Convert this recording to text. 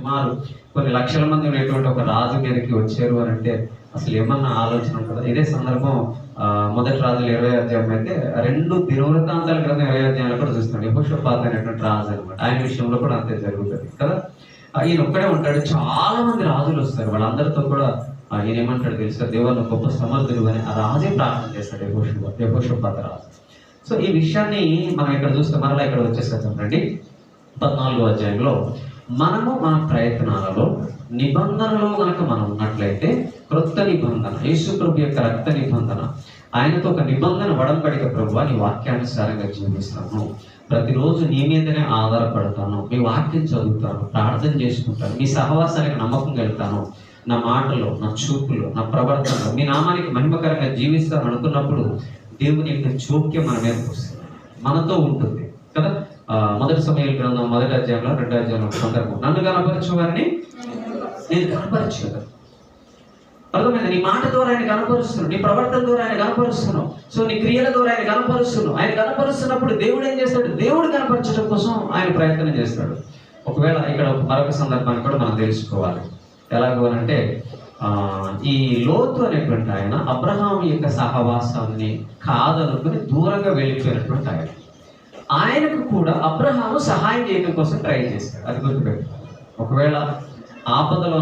సుమారు కొన్ని లక్షల మంది ఉండేటువంటి ఒక రాజు మీదకి వచ్చారు అని అంటే అసలు ఏమన్నా ఆలోచన ఉంటుందా? ఇదే సందర్భం ఆ, మొదటి రాజులు ఇరవై అధ్యాయం అయితే రెండు దినవృత్తాంతాల గ్రంథం ఇరవై అధ్యాయంలో కూడా చూస్తాం యహోషపాత్ అనేటువంటి రాజు అనమాట ఆయన విషయంలో కూడా అంతే జరుగుతుంది కదా? ఈయన ఒక్కడే ఉంటాడు. చాలా మంది రాజులు వస్తారు. వాళ్ళందరితో కూడా ఈయన ఏమంటాడు తెలుసా? దేవుని గొప్ప సమర్థుడు అని ఆ రాజే ప్రార్థన చేస్తాడు యహోషప యహోషపాత రాజు. సో ఈ విషయాన్ని మనం ఇక్కడ చూస్తే మరలా ఇక్కడ వచ్చేసేద్దాం రండి. పద్నాలుగో అధ్యాయంలో మనము మన ప్రయత్నాలలో నిబంధనలో కనుక మనం ఉన్నట్లయితే క్రొత్త నిబంధన యేసుప్రభు యొక్క రక్త నిబంధన ఆయనతో ఒక నిబంధన వడంబడిక ప్రభు నీ వాక్యానుసారంగా జీవిస్తాను ప్రతిరోజు నీ మీదనే ఆధారపడతాను మీ వాక్యం చదువుతాను ప్రార్థన చేసుకుంటాను మీ సహవాసానికి నమ్మకం వెళ్తాను నా మాటలో నా చూపులో నా ప్రవర్తనలో మీ నామానికి మహిమకరంగా జీవిస్తాను అనుకున్నప్పుడు దేవుని యొక్క జోక్యం మన మీదకి వస్తుంది. మనతో ఉంటుంది కదా? మొదటి సమయాల గ్రంథం మొదటి అధ్యాయంలో రెండో అధ్యాయంలో సందర్భం. నన్ను కనపరచు వారిని? నేను కనపరచు అర్థమైంది? నీ మాట ద్వారా ఆయన కనపరుస్తున్నావు నీ ప్రవర్తన ద్వారా ఆయన కనపరుస్తున్నావు సో నీ క్రియల ద్వారా ఆయన కనపరుస్తున్నావు ఆయన కనపరుస్తున్నప్పుడు దేవుడు ఏం చేస్తాడు? దేవుడు కనపరచడం కోసం ఆయన ప్రయత్నం చేస్తాడు. ఒకవేళ ఇక్కడ మరొక సందర్భాన్ని కూడా మనం తెలుసుకోవాలి. ఎలాగో అంటే ఆ, ఈ లోతు అనేటువంటి ఆయన అబ్రహాం యొక్క సహవాసాన్ని కాదనుకుని దూరంగా వెళ్ళిపోయినటువంటి ఆయన. ఆయనకు కూడా అబ్రహాము సహాయం చేయడం కోసం ట్రై చేస్తాడు అది గుర్తుపెట్టు ఒకవేళ ఆపదలో